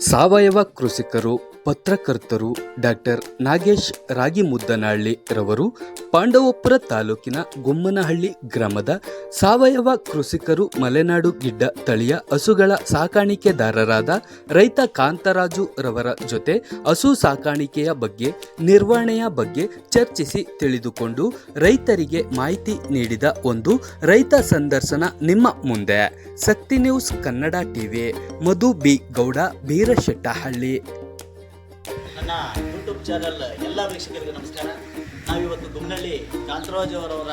ಸಾವಯವ ಕೃಷಿಕರು, ಪತ್ರಕರ್ತರು ಡಾಕ್ಟರ್ ನಾಗೇಶ್ ರಾಗಿಮುದ್ದನಹಳ್ಳಿ ರವರು, ಪಾಂಡವಪುರ ತಾಲೂಕಿನ ಗುಮ್ಮನಹಳ್ಳಿ ಗ್ರಾಮದ ಸಾವಯವ ಕೃಷಿಕರು ಮಲೆನಾಡು ಗಿಡ್ಡ ತಳಿಯ ಹಸುಗಳ ಸಾಕಾಣಿಕೆದಾರರಾದ ರೈತ ಕಾಂತರಾಜು ರವರ ಜೊತೆ ಹಸು ಸಾಕಾಣಿಕೆಯ ಬಗ್ಗೆ, ನಿರ್ವಹಣೆಯ ಬಗ್ಗೆ ಚರ್ಚಿಸಿ ತಿಳಿದುಕೊಂಡು ರೈತರಿಗೆ ಮಾಹಿತಿ ನೀಡಿದ ಒಂದು ರೈತ ಸಂದರ್ಶನ ನಿಮ್ಮ ಮುಂದೆ. Shakti news Kannada TV, Madhu B Gowda Beerashettahalli ನನ್ನ ಯೂಟ್ಯೂಬ್ ಚಾನಲ್ ಎಲ್ಲ ವೀಕ್ಷಕರಿಗೆ ನಮಸ್ಕಾರ. ನಾವಿವತ್ತು ಗುಮ್ನಳ್ಳಿ ಕಾಂತರಾಜ್ ಅವರವರ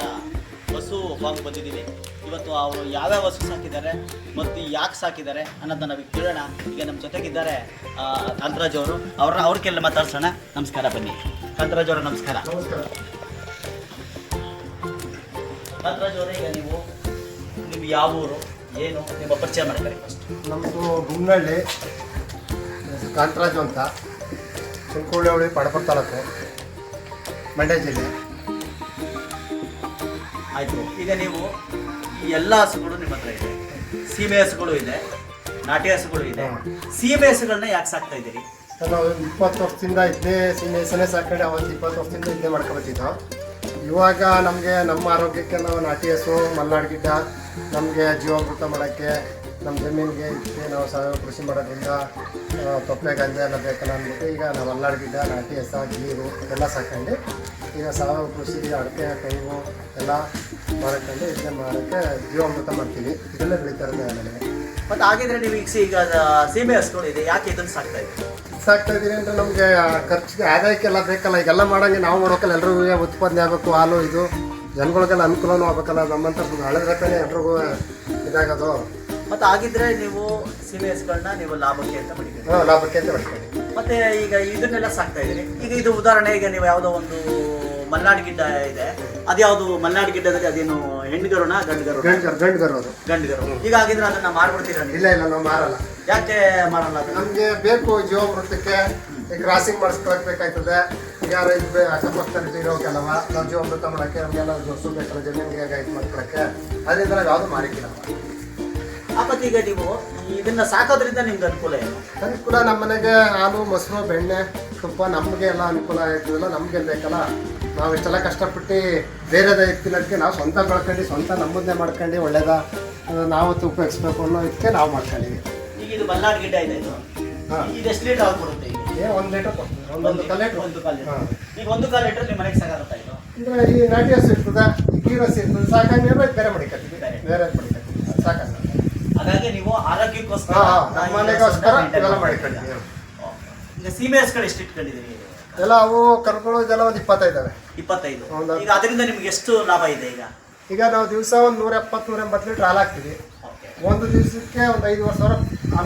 ಹಸು ಫಾರ್ಮ್ ಬಂದಿದ್ದೀವಿ. ಇವತ್ತು ಅವರು ಯಾವ್ಯಾವ ಹಸು ಸಾಕಿದ್ದಾರೆ ಮತ್ತು ಯಾಕೆ ಸಾಕಿದ್ದಾರೆ ಅನ್ನೋದನ್ನ ನಾವು ಕೇಳೋಣ. ಈಗ ನಮ್ಮ ಜೊತೆಗಿದ್ದಾರೆ ಆ, ಕಾಂತರಾಜ್ ಅವರು. ಅವ್ರನ್ನ ಅವ್ರ ಕೆಲ ಮಾತಾಡ್ಸೋಣ. ನಮಸ್ಕಾರ ಬನ್ನಿ. ಕಾಂತರಾಜ್ ಅವರ ನಮಸ್ಕಾರ. ಕಾಂತರಾಜ್ ಅವರೇ ಈಗ ನೀವು ನೀವು ಯಾವ ಊರು ಏನು ನಿಮ್ಮ ಪರಿಚಯ ಮಾಡ್ತಾರೆ ಫಸ್ಟ್ ನಮ್ಮದು ಗುಮ್ನಹಳ್ಳಿ ಕಾಂತರಾಜು ಅಂತ. ಚಿಂಕೋಳಿ ಅವಳಿ ಪಡಪುರ ತಾಲೂಕು ಮಂಡ್ಯ ಜಿಲ್ಲೆ. ಆಯಿತು. ಈಗ ನೀವು ಈ ಎಲ್ಲ ಹಸುಗಳು ನಿಮ್ಮ ಹತ್ರ ಇದೆ. ಸೀಮೆ ಹಸುಗಳು ಇದೆ ನಾಟಿ ಹಸುಗಳು ಇದೆ. ಸೀಮೆ ಹಸುಗಳನ್ನ ಯಾಕೆ ಸಾಕ್ತಾ ಇದ್ದೀರಿ? ನಾವು ಇಪ್ಪತ್ತು ವರ್ಷದಿಂದ ಇದ್ದೇ ಸೀಮೆ ಹಸುನೇ ಸಾಕೊಂಡು ಅವತ್ತು ಇಪ್ಪತ್ತು ವರ್ಷದಿಂದ ಇದ್ದೇ ಮಾಡ್ಕೊಬತ್ತಿದ್ದೋ ಇವಾಗ ನಮಗೆ ನಮ್ಮ ಆರೋಗ್ಯಕ್ಕೆ ನಾವು ನಾಟಿ ಹಸು ಮಲ್ನಾಡ್ಗಿಡ್ಡ ನಮಗೆ ಜೀವಾಮೃತ ಮಾಡೋಕ್ಕೆ ನಮ್ಮ ಜಮೀನಿಗೆ ಇದಕ್ಕೆ ನಾವು ಸಾವಯವ ಕೃಷಿ ಮಾಡೋದ್ರಿಂದ ತೊಪ್ಪೆ ಗಂಜೆ ಎಲ್ಲ ಬೇಕಲ್ಲ ಅಂದ್ಬಿಟ್ಟು ಈಗ ನಾವು ಗಿಡ್ಡ ನಾಟಿ ಎಸ ಗೀರು ಎಲ್ಲ ಸಾಕೊಂಡು ಈಗ ಸಾವಯವ ಕೃಷಿ ಅಡಿಕೆ ತೆಂಗು ಎಲ್ಲ ಮಾಡ್ಕೊಂಡು ಇದನ್ನ ಮಾಡೋಕ್ಕೆ ಜೀವಾಮೃತ ಮಾಡ್ತೀವಿ. ಇದೆಲ್ಲ ಬೆಳೀತಾ ಇರೋದು ನನಗೆ ಮತ್ತು ಹಾಗಿದ್ರೆ ನೀವು ಈಗ ಈಗ ಸೀಮೆ ಹಸ್ಕೊಂಡಿದೆ ಯಾಕೆ ಇದನ್ನು ಸಾಕ್ತಾ ಇದೆ ಸಾಕ್ತಾ ಇದ್ದೀನಿ ಅಂದರೆ ನಮಗೆ ಖರ್ಚಿಗೆ ಆದಾಯಕ್ಕೆಲ್ಲ ಬೇಕಲ್ಲ. ಈಗೆಲ್ಲ ಮಾಡೋಂಗೆ ನಾವು ಮಾಡೋಕ್ಕಲ್ಲ ಎಲ್ರಿಗೂ ಉತ್ಪಾದನೆ ಆಗಬೇಕು ಹಾಲು ಇದು. ಜನಗಳಿಗೆಲ್ಲ ಅನುಕೂಲವೂ ಆಗಬೇಕಲ್ಲ. ನಮ್ಮಂಥ ಹಳೆ ರೈತನೇ ಎಲ್ರಿಗೂ ಇದಾಗೋದು. ಮತ್ತು ಆಗಿದ್ರೆ ನೀವು ಸೀಮೆ ಗಳನ್ನ ನೀವು ಲಾಭಕ್ಕೆ ಅಂತ ಪಡಿತೀರಿ. ಹಾಂ ಲಾಭಕ್ಕೆ ಅಂತ ಮಾಡ್ಕೊಂಡು ಮತ್ತೆ ಈಗ ಇದನ್ನೆಲ್ಲ ಸಾಕ್ತಾ ಈಗ ಇದು ಉದಾಹರಣೆ ಈಗ ನೀವು ಯಾವುದೋ ಒಂದು ಮಲ್ನಾಡ್ ಗಿಡ್ಡ ಇದೆ. ಅದ್ಯಾವುದು ಮಲ್ನಾಡ್ ಗಿಡ್ಡದಲ್ಲಿ ಅದೇನು ಹೆಣ್ಗರುನ ಗಂಡುಗರು ಗಂಡ್ಗರು ಗಂಡ್ಗರು ಅದು. ಗಂಡುಗರು ಈಗ ಆಗಿದ್ರೆ ಅದನ್ನ ಮಾರ್ಬಿಡ್ತೀರಾ ನೀವು? ಇಲ್ಲ ಇಲ್ಲ ನಾವು ಮಾರಲ್ಲ. ಯಾಕೆ ಮಾಡಲ್ಲ ಅದನ್ನ? ನಮಗೆ ಬೇಕು ಜೀವ ವೃತ್ತಕ್ಕೆ ಕ್ರಾಸಿಂಗ್ ಮಾಡಿಸ್ಕೊಳಕ್ ಬೇಕಾಯ್ತದೆ ಈಗ ಇದು ಅಕ್ಕಪಕ್ಕದಲ್ಲಿ ಇರೋಕೆಲ್ಲವ ನಾವು ಜೀವಾಮೃತ ಮಾಡಕ್ಕೆ ನಮಗೆಲ್ಲ ಜೋಸು ಬೇಕಲ್ಲ ಜಮೀನಿಗೆ ಇದು ಮಾಡ್ಕೊಳಕ್ಕೆ. ಅದರಿಂದ ನಾವು ಯಾವುದು ಮಾರಿಕ್ಕಿಲ್ಲ. ಆ ಈಗ ನೀವು ಇದನ್ನ ಸಾಕೋದ್ರಿಂದ ನಿಮ್ಗೆ ಅನುಕೂಲ ಏನು? ಅನುಕೂಲ ನಮ್ಮ ಮನೆಗೆ ಹಾಲು ಮೊಸರು ಬೆಣ್ಣೆ ತುಪ್ಪ ನಮಗೆ ಎಲ್ಲ ಅನುಕೂಲ ಆಯ್ತದಲ್ಲ ನಮಗೆ ಬೇಕಲ್ಲ ನಾವು ಇಷ್ಟೆಲ್ಲ ಕಷ್ಟಪಟ್ಟು ಬೇರೆದ ತಿನ್ನೋದಕ್ಕೆ ನಾವು ಸ್ವಂತ ಬೆಳ್ಕೊಂಡು ಸ್ವಂತ ನಮ್ಮದನ್ನೇ ಮಾಡ್ಕೊಂಡು ಒಳ್ಳೇದ ನಾವು ಉಪಯೋಗಿಸ್ಬೇಕು ಅನ್ನೋ ಇದಕ್ಕೆ ನಾವು ಮಾಡ್ಕೊಂಡಿವಿ ಈಗ ಇದು ಮಲ್ನಾಡು ಗಿಡ್ಡ ಇದೆ ಇದು. ಎಷ್ಟು ಲೀಟರ್ ಹಾಲು ಕೊಡುತ್ತೆ ಈಗ? ಏ ಒಂದು ಲೀಟರ್ ಕೊಡ್ತೀವಿ. ಒಂದೊಂದು ಲೀಟರ್ ಒಂದು ಕಾಲು ಲೀಟರ್ ಹಾಂ. ಈಗ ಒಂದು ಕಾಲು ಲೀಟರ್ ನಿಮ್ಮ ಮನೆಗೆ ಸಾಕಾಗುತ್ತಾ ಇದು? ಅಂದರೆ ಈ ನಾಟಿ ಹಸು ಇರ್ತದೆ ಈ ಗೀರ್ ಹಸು ಇರ್ತದೆ ಸಾಕಂಗೆ ಬೇರೆ ಮಡಿಕತ್ತೀವಿ ಬೇರೆ. ಬೇರೆ ಮಡಿಕತ್ತೀವಿ ಸಾಕಾಗ ಹಾಗಾಗಿ ನೀವು ಆರೋಗ್ಯಕ್ಕೋಸ್ಕರ ಹಾಂ ಹಾಂ ನಾವು ನಮ್ಮ ಈ ಮನೆಗೋಸ್ಕರ ಹಸುನ maintain ಇವೆಲ್ಲ? ಮಾಡಿಕೊಂಡಿದ್ದೀವಿ ಈಗ ಸೀಮೆ ಹಸುಗಳು ಎಷ್ಟು ಇಟ್ಕೊಂಡಿದ್ದೀರಿ? ಎಲ್ಲ ಅವು ಇದೆಲ್ಲ ಒಂದು ಇಪ್ಪತ್ತೈದವೆ. ಇಪ್ಪತ್ತೈದು. ಹೌದಾ? ಈಗ ಅದರಿಂದ ನಿಮ್ಗೆ ಎಷ್ಟು ಲಾಭ ಇದೆ ಈಗ? ಈಗ ನಾವು ದಿವಸ ಒಂದು ನೂರ ಎಪ್ಪತ್ತು ನೂರ ಎಂಬತ್ತು ಲೀಟ್ರ್ ಹಾಲು ಹಾಕ್ತೀವಿ. ಓಕೆ. ಒಂದು ದಿವಸಕ್ಕೆ ಒಂದು ಐದುವರೆ ಸಾವಿರ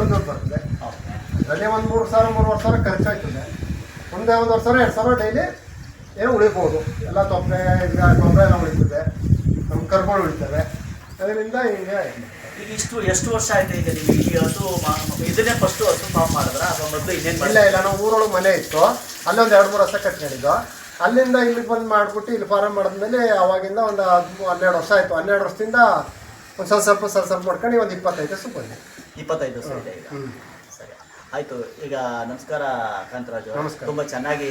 ದುಡ್ಡು ಬರ್ತದೆ. ಓಕೆ. ಅದರಲ್ಲಿ ಒಂದು ಮೂರು ಸಾವಿರ ಮೂರುವರೆ ಸಾವಿರ ಖರ್ಚಾಗ್ತದೆ ಮುಂದೆ ಒಂದೇ ಒಂದೂವರೆ ಸಾವಿರ ಎರಡು ಸಾವಿರ ಡೈಲಿ ಏನು ಉಳಿಬೋದು. ಎಲ್ಲ ತೊಪ್ಪೆ ಈಗ ಗೊಬ್ಬರ ಎಲ್ಲ ಉಳಿತದೆ. ನಮ್ಮ ಕರ್ಕೊಂಡು ಉಳಿತವೆ. ಅದರಿಂದ ಹಿಂಗೆ ಈಗ ಇಷ್ಟು ಎಷ್ಟು ವರ್ಷ ಆಯ್ತು ಈಗ ನೀವು ಈ ಹಸು ಮಾ- ಇದನ್ನೇ ಫಸ್ಟ್ ಹಸು ಫಾರ್ಮ್ ಮಾಡಿದ್ರ? ಅಥವಾ ಮೊದಲು ಇನ್ನೇನು ಇಲ್ಲ ಇಲ್ಲ ನಾವು ಊರೊಳಗೆ ಮನೆ ಇತ್ತು. ಅಲ್ಲೊಂದು ಎರಡು ಮೂರು ವರ್ಷ ಕಟ್ಕೊಂಡಿದ್ದು. ಅಲ್ಲಿಂದ ಇಲ್ಲಿಗೆ ಬಂದು ಮಾಡಿಬಿಟ್ಟು ಇಲ್ಲಿ ಫಾರಂ ಮಾಡಿದ್ಮೇಲೆ ಅವಾಗಿಂದ ಒಂದು ಹದಿಮೂರು ಹನ್ನೆರಡು ವರ್ಷ ಆಯಿತು. ಹನ್ನೆರಡು ವರ್ಷದಿಂದ ಒಂದು ಸ್ವಲ್ಪ ಸ್ವಲ್ಪ ಸ್ವಲ್ಪ ಸ್ವಲ್ಪ ಮಾಡ್ಕೊಂಡು ಒಂದು ಇಪ್ಪತ್ತೈದು ವರ್ಷ ಬಂದೆ. ಇಪ್ಪತ್ತೈದು ವರ್ಷ ಇದೆ ಈಗ. ಹ್ಮ್. ಸರಿ. ಆಯಿತು ಈಗ ನಮಸ್ಕಾರ ಕಾಂತರಾಜು ನಮಸ್ಕಾರ. ತುಂಬ ಚೆನ್ನಾಗಿ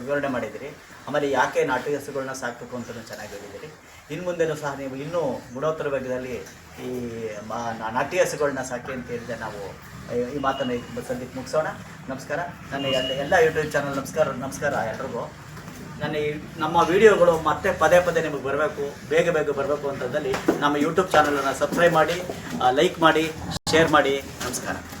ವಿವರಣೆ ಮಾಡಿದ್ದೀರಿ. ಆಮೇಲೆ ಯಾಕೆ ನಾಟಿ ಹಸುಗಳನ್ನ ಸಾಕಬೇಕು ಅಂತಲೂ ಚೆನ್ನಾಗಿ ಹೇಳಿದ್ದೀರಿ. ಇನ್ನು ಮುಂದೆನೂ ಸಹ ನೀವು ಇನ್ನೂ ಗುಣೋತ್ತರ ವೇಗದಲ್ಲಿ ಈ ಮಾ- ನಾ- ನಾಟಿ ಹಸುಗಳನ್ನ ಸಾಕಿ ಅಂತ ಹೇಳಿದ್ರೆ ನಾವು ಈ- ಮಾತನ್ನು ಸದ್ಯಕ್ಕೆ ಮುಗಿಸೋಣ. ನಮಸ್ಕಾರ. ನನ್ನ ಎಲ್ಲ ಎಲ್ಲ ಯೂಟ್ಯೂಬ್ ಚಾನಲ್ ನಮಸ್ಕಾರ ನಮಸ್ಕಾರ ಎಲ್ರಿಗೂ. ನನ್ನ ಈ ನಮ್ಮ ವಿಡಿಯೋಗಳು ಮತ್ತೆ ಪದೇ ಪದೇ ನಿಮಗೆ ಬರಬೇಕು, ಬೇಗ ಬೇಗ ಬರಬೇಕು ಅಂತಂದಲ್ಲಿ ನಮ್ಮ ಯೂಟ್ಯೂಬ್ ಚಾನಲನ್ನು ಸಬ್ಸ್ಕ್ರೈಬ್ ಮಾಡಿ ಲೈಕ್ ಮಾಡಿ ಶೇರ್ ಮಾಡಿ. ನಮಸ್ಕಾರ.